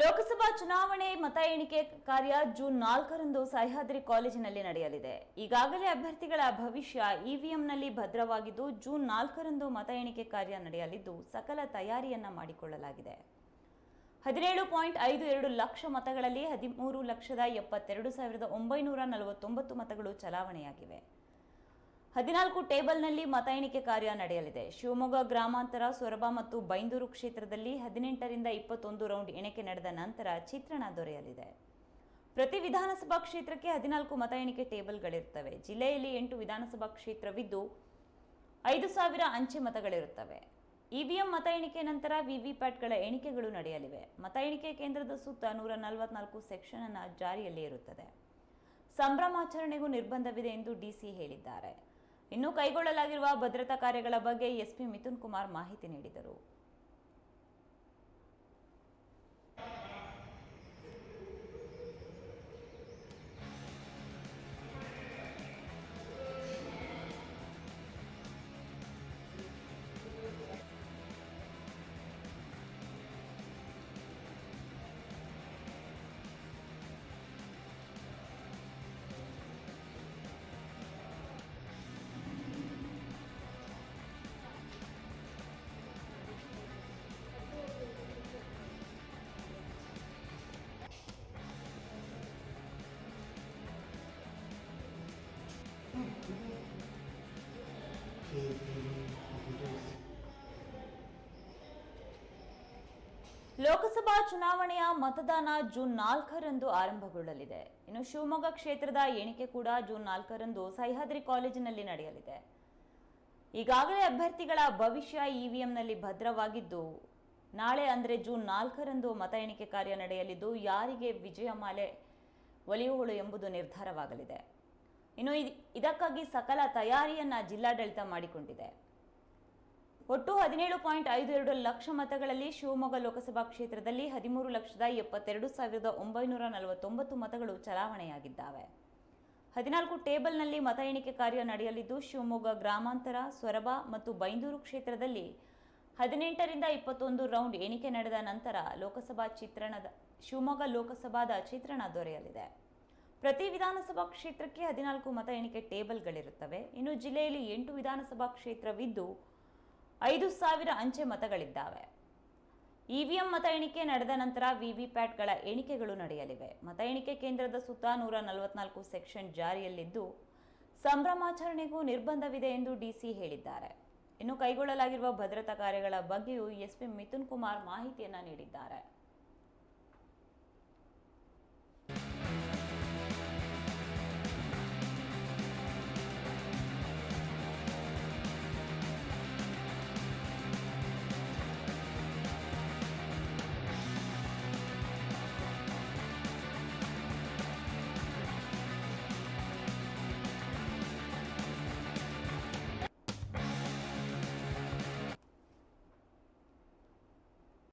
ಲೋಕಸಭಾ ಚುನಾವಣೆ ಮತ ಎಣಿಕೆ ಕಾರ್ಯ ಜೂನ್ ನಾಲ್ಕರಂದು ಸಹ್ಯಾದ್ರಿ ಕಾಲೇಜಿನಲ್ಲಿ ನಡೆಯಲಿದೆ. ಈಗಾಗಲೇ ಅಭ್ಯರ್ಥಿಗಳ ಭವಿಷ್ಯ ಇವಿಎಂನಲ್ಲಿ ಭದ್ರವಾಗಿದ್ದು, ಜೂನ್ ನಾಲ್ಕರಂದು ಮತ ಎಣಿಕೆ ಕಾರ್ಯ ನಡೆಯಲಿದ್ದು, ಸಕಲ ತಯಾರಿಯನ್ನ ಮಾಡಿಕೊಳ್ಳಲಾಗಿದೆ. ಹದಿನೇಳು ಪಾಯಿಂಟ್ ಐದು ಎರಡು ಲಕ್ಷ ಮತಗಳಲ್ಲಿ ಹದಿಮೂರು ಲಕ್ಷದ ಎಪ್ಪತ್ತೆರಡು ಸಾವಿರದ ಒಂಬೈನೂರ ನಲವತ್ತೊಂಬತ್ತು ಮತಗಳು ಚಲಾವಣೆಯಾಗಿವೆ. ಹದಿನಾಲ್ಕು ಟೇಬಲ್ನಲ್ಲಿ ಮತ ಎಣಿಕೆ ಕಾರ್ಯ ನಡೆಯಲಿದೆ. ಶಿವಮೊಗ್ಗ ಗ್ರಾಮಾಂತರ, ಸೊರಬ ಮತ್ತು ಬೈಂದೂರು ಕ್ಷೇತ್ರದಲ್ಲಿ ಹದಿನೆಂಟರಿಂದ ಇಪ್ಪತ್ತೊಂದು ರೌಂಡ್ ಎಣಿಕೆ ನಡೆದ ನಂತರ ಚಿತ್ರಣ ದೊರೆಯಲಿದೆ. ಪ್ರತಿ ವಿಧಾನಸಭಾ ಕ್ಷೇತ್ರಕ್ಕೆ ಹದಿನಾಲ್ಕು ಮತ ಎಣಿಕೆ ಟೇಬಲ್ಗಳಿರುತ್ತವೆ. ಜಿಲ್ಲೆಯಲ್ಲಿ ಎಂಟು ವಿಧಾನಸಭಾ ಕ್ಷೇತ್ರವಿದ್ದು ಐದು ಸಾವಿರ ಅಂಚೆ ಮತಗಳಿರುತ್ತವೆ. ಇವಿಎಂ ಮತ ಎಣಿಕೆ ನಂತರ ವಿವಿಪ್ಯಾಟ್ಗಳ ಎಣಿಕೆಗಳು ನಡೆಯಲಿವೆ. ಮತ ಎಣಿಕೆ ಕೇಂದ್ರದ ಸುತ್ತ ನೂರ ನಲವತ್ನಾಲ್ಕು ಸೆಕ್ಷನ್ ಅನ್ನು ಜಾರಿಯಲ್ಲಿ ಇರುತ್ತದೆ. ಸಂಭ್ರಮಾಚರಣೆಗೂ ನಿರ್ಬಂಧವಿದೆ ಎಂದು ಡಿಸಿ ಹೇಳಿದ್ದಾರೆ. ಇನ್ನು ಕೈಗೊಳ್ಳಲಾಗಿರುವ ಭದ್ರತಾ ಕಾರ್ಯಗಳ ಬಗ್ಗೆ ಎಸ್ಪಿ ಮಿಥುನ್ ಕುಮಾರ್ ಮಾಹಿತಿ ನೀಡಿದರು. ಲೋಕಸಭಾ ಚುನಾವಣೆಯ ಮತದಾನ ಜೂನ್ ನಾಲ್ಕರಂದು ಆರಂಭಗೊಳ್ಳಲಿದೆ. ಇನ್ನು ಶಿವಮೊಗ್ಗ ಕ್ಷೇತ್ರದ ಎಣಿಕೆ ಕೂಡ ಜೂನ್ ನಾಲ್ಕರಂದು ಸಹ್ಯಾದ್ರಿ ಕಾಲೇಜಿನಲ್ಲಿ ನಡೆಯಲಿದೆ. ಈಗಾಗಲೇ ಅಭ್ಯರ್ಥಿಗಳ ಭವಿಷ್ಯ ಇವಿಎಂನಲ್ಲಿ ಭದ್ರವಾಗಿದ್ದು, ನಾಳೆ ಅಂದರೆ ಜೂನ್ ನಾಲ್ಕರಂದು ಮತ ಎಣಿಕೆ ಕಾರ್ಯ ನಡೆಯಲಿದ್ದು, ಯಾರಿಗೆ ವಿಜಯಮಾಲೆ ಒಲಿಯುವಳು ಎಂಬುದು ನಿರ್ಧಾರವಾಗಲಿದೆ. ಇನ್ನು ಇದ್- ಇದಕ್ಕಾಗಿ ಸಕಲ ತಯಾರಿಯನ್ನು ಜಿಲ್ಲಾಡಳಿತ ಮಾಡಿಕೊಂಡಿದೆ. ಒಟ್ಟು ಹದಿನೇಳು ಪಾಯಿಂಟ್ ಐದು ಎರಡು ಲಕ್ಷ ಮತಗಳಲ್ಲಿ ಶಿವಮೊಗ್ಗ ಲೋಕಸಭಾ ಕ್ಷೇತ್ರದಲ್ಲಿ ಹದಿಮೂರು ಲಕ್ಷದ ಎಪ್ಪತ್ತೆರಡು ಸಾವಿರದ ಒಂಬೈನೂರ ನಲವತ್ತೊಂಬತ್ತು ಮತಗಳು ಚಲಾವಣೆಯಾಗಿದ್ದಾವೆ. ಹದಿನಾಲ್ಕು ಟೇಬಲ್ನಲ್ಲಿ ಮತ ಎಣಿಕೆ ಕಾರ್ಯ ನಡೆಯಲಿದ್ದು, ಶಿವಮೊಗ್ಗ ಗ್ರಾಮಾಂತರ, ಸೊರಬ ಮತ್ತು ಬೈಂದೂರು ಕ್ಷೇತ್ರದಲ್ಲಿ ಹದಿನೆಂಟರಿಂದ ಇಪ್ಪತ್ತೊಂದು ರೌಂಡ್ ಎಣಿಕೆ ನಡೆದ ನಂತರ ಲೋಕಸಭಾ ಚಿತ್ರಣದ, ಶಿವಮೊಗ್ಗ ಲೋಕಸಭಾದ ಚಿತ್ರಣ ದೊರೆಯಲಿದೆ. ಪ್ರತಿ ವಿಧಾನಸಭಾ ಕ್ಷೇತ್ರಕ್ಕೆ ಹದಿನಾಲ್ಕು ಮತ ಎಣಿಕೆ ಟೇಬಲ್ಗಳಿರುತ್ತವೆ. ಇನ್ನು ಜಿಲ್ಲೆಯಲ್ಲಿ ಎಂಟು ವಿಧಾನಸಭಾ ಕ್ಷೇತ್ರವಿದ್ದು ಐದು ಸಾವಿರ ಅಂಚೆ ಮತಗಳಿದ್ದಾವೆ. ಇವಿಎಂ ಮತ ಎಣಿಕೆ ನಡೆದ ನಂತರ ವಿವಿಪ್ಯಾಟ್ಗಳ ಎಣಿಕೆಗಳು ನಡೆಯಲಿವೆ. ಮತ ಎಣಿಕೆ ಕೇಂದ್ರದ ಸುತ್ತ ನೂರ ನಲವತ್ನಾಲ್ಕು ಸೆಕ್ಷನ್ ಜಾರಿಯಲ್ಲಿದ್ದು, ಸಂಭ್ರಮಾಚರಣೆಗೂ ನಿರ್ಬಂಧವಿದೆ ಎಂದು ಡಿಸಿ ಹೇಳಿದ್ದಾರೆ. ಇನ್ನು ಕೈಗೊಳ್ಳಲಾಗಿರುವ ಭದ್ರತಾ ಕಾರ್ಯಗಳ ಬಗ್ಗೆಯೂ ಎಸ್ಪಿ ಮಿಥುನ್ ಕುಮಾರ್ ಮಾಹಿತಿಯನ್ನು ನೀಡಿದ್ದಾರೆ.